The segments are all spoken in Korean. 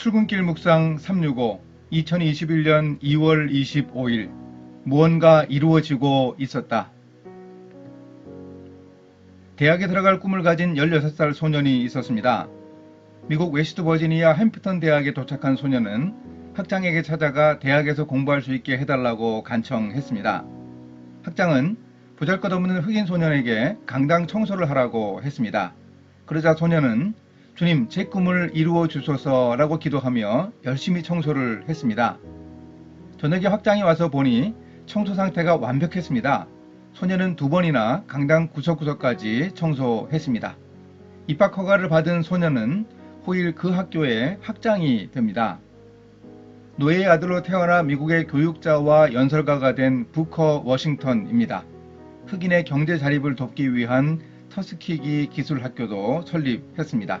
출근길 묵상 365 2021년 2월 25일 무언가 이루어지고 있었다. 대학에 들어갈 꿈을 가진 16살 소년이 있었습니다. 미국 웨스트 버지니아 햄프턴 대학에 도착한 소년은 학장에게 찾아가 대학에서 공부할 수 있게 해달라고 간청했습니다. 학장은 보잘것없는 흑인 소년에게 강당 청소를 하라고 했습니다. 그러자 소년은 주님, 제 꿈을 이루어 주소서라고 기도하며 열심히 청소를 했습니다. 저녁에 확장이 와서 보니 청소 상태가 완벽했습니다. 소년은 두 번이나 강당 구석구석까지 청소했습니다. 입학 허가를 받은 소년은 호일 그 학교의 학장이 됩니다. 노예의 아들로 태어나 미국의 교육자와 연설가가 된 부커 워싱턴입니다. 흑인의 경제 자립을 돕기 위한 터스키기 기술학교도 설립했습니다.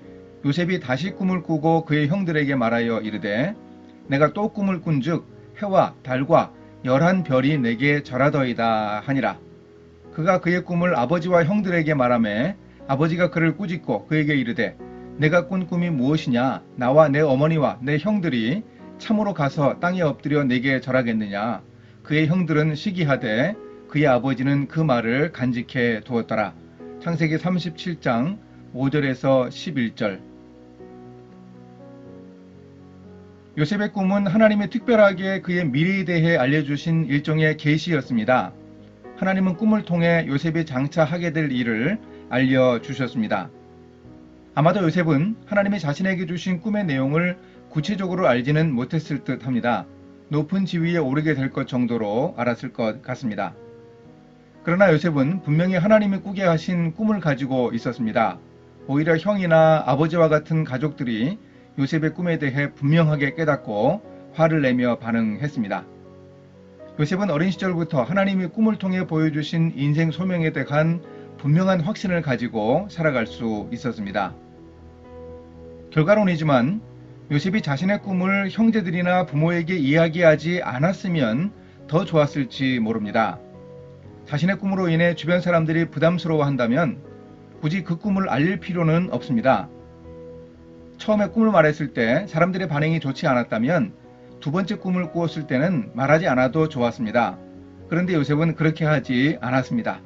요셉이 다시 꿈을 꾸고 그의 형들에게 말하여 이르되 내가 또 꿈을 꾼즉 해와 달과 열한 별이 내게 절하더이다 하니라. 그가 그의 꿈을 아버지와 형들에게 말하매 아버지가 그를 꾸짖고 그에게 이르되 내가 꾼 꿈이 무엇이냐? 나와 내 어머니와 내 형들이 참으로 가서 땅에 엎드려 내게 절하겠느냐? 그의 형들은 시기하되 그의 아버지는 그 말을 간직해 두었더라. 창세기 37장 5절에서 11절 요셉의 꿈은 하나님이 특별하게 그의 미래에 대해 알려주신 일종의 계시였습니다. 하나님은 꿈을 통해 요셉이 장차 하게 될 일을 알려주셨습니다. 아마도 요셉은 하나님이 자신에게 주신 꿈의 내용을 구체적으로 알지는 못했을 듯 합니다. 높은 지위에 오르게 될 것 정도로 알았을 것 같습니다. 그러나 요셉은 분명히 하나님이 꾸게 하신 꿈을 가지고 있었습니다. 오히려 형이나 아버지와 같은 가족들이 요셉의 꿈에 대해 분명하게 깨닫고 화를 내며 반응했습니다. 요셉은 어린 시절부터 하나님이 꿈을 통해 보여주신 인생 소명에 대한 분명한 확신을 가지고 살아갈 수 있었습니다. 결과론이지만 요셉이 자신의 꿈을 형제들이나 부모에게 이야기하지 않았으면 더 좋았을지 모릅니다. 자신의 꿈으로 인해 주변 사람들이 부담스러워 한다면 굳이 그 꿈을 알릴 필요는 없습니다. 처음에 꿈을 말했을 때 사람들의 반응이 좋지 않았다면 두 번째 꿈을 꾸었을 때는 말하지 않아도 좋았습니다. 그런데 요셉은 그렇게 하지 않았습니다.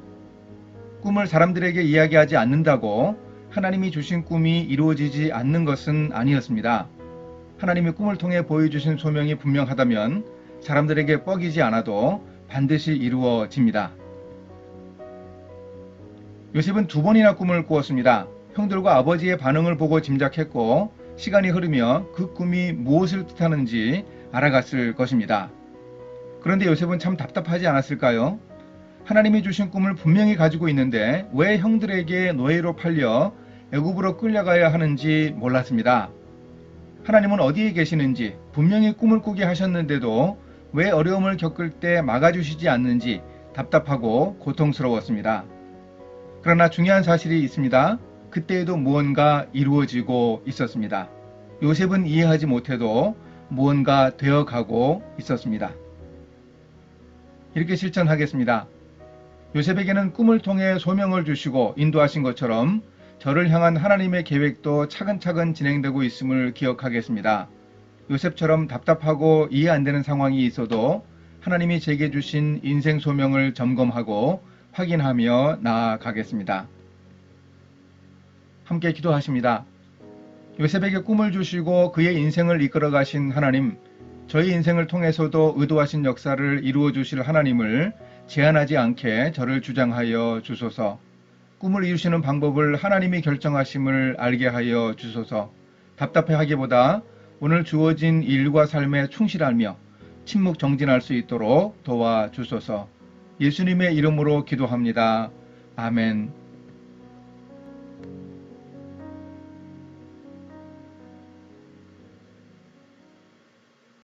꿈을 사람들에게 이야기하지 않는다고 하나님이 주신 꿈이 이루어지지 않는 것은 아니었습니다. 하나님이 꿈을 통해 보여주신 소명이 분명하다면 사람들에게 뻐기지 않아도 반드시 이루어집니다. 요셉은 두 번이나 꿈을 꾸었습니다. 형들과 아버지의 반응을 보고 짐작했고 시간이 흐르며 그 꿈이 무엇을 뜻하는지 알아갔을 것입니다. 그런데 요셉은 참 답답하지 않았을까요? 하나님이 주신 꿈을 분명히 가지고 있는데 왜 형들에게 노예로 팔려 애굽으로 끌려가야 하는지 몰랐습니다. 하나님은 어디에 계시는지 분명히 꿈을 꾸게 하셨는데도 왜 어려움을 겪을 때 막아주시지 않는지 답답하고 고통스러웠습니다. 그러나 중요한 사실이 있습니다. 그때에도 무언가 이루어지고 있었습니다. 요셉은 이해하지 못해도 무언가 되어가고 있었습니다. 이렇게 실천하겠습니다. 요셉에게는 꿈을 통해 소명을 주시고 인도하신 것처럼 저를 향한 하나님의 계획도 차근차근 진행되고 있음을 기억하겠습니다. 요셉처럼 답답하고 이해 안 되는 상황이 있어도 하나님이 제게 주신 인생 소명을 점검하고 확인하며 나아가겠습니다. 함께 기도하십니다. 요셉에게 꿈을 주시고 그의 인생을 이끌어 가신 하나님, 저희 인생을 통해서도 의도하신 역사를 이루어 주실 하나님을 제한하지 않게 저를 주장하여 주소서. 꿈을 이루시는 방법을 하나님이 결정하심을 알게 하여 주소서. 답답해 하기보다 오늘 주어진 일과 삶에 충실하며 침묵 정진할 수 있도록 도와 주소서. 예수님의 이름으로 기도합니다. 아멘.